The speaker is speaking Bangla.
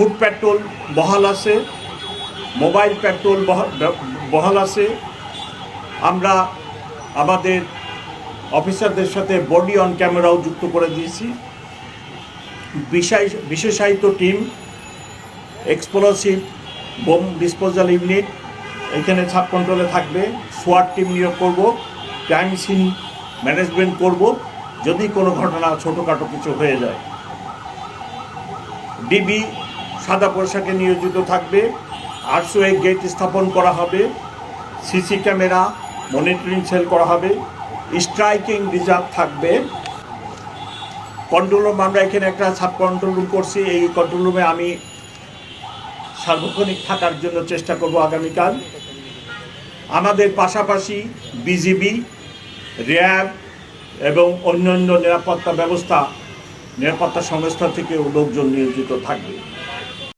ফুড পেট্রোল বহাল আছে, মোবাইল পেট্রোল বহা- বহাল আছে। আমরা আমাদের অফিসারদের সাথে বডি অন ক্যামেরাও যুক্ত করে দিয়েছি। বিশেষ বিশেষায়িত team, explosive bomb disposal unit, এখানে সাব কন্ট্রোলে থাকবে। সোয়ার টিম নিয়োগ করব, ক্রাইম সিন ম্যানেজমেন্ট করব, যদি কোনো ঘটনা ছোটোখাটো কিছু হয়ে যায়। ডিবি সাদা পোশাকে নিয়োজিত থাকবে। আটশো এক গেট স্থাপন করা হবে। সিসি ক্যামেরা মনিটরিং সেল করা হবে। স্ট্রাইকিং রিজার্ভ থাকবে। কন্ট্রোল রুম আমরা এখানে একটা সাব কন্ট্রোল রুম করছি। এই কন্ট্রোল রুমে আমি সার্বক্ষণিক থাকার জন্য চেষ্টা করব আগামীকাল। আমাদের পাশাপাশি বিজিবি র্যাব এবং অন্যান্য নিরাপত্তা ব্যবস্থা, নিরাপত্তা সংস্থা থেকে লোকজন নিয়োজিত থাকবে।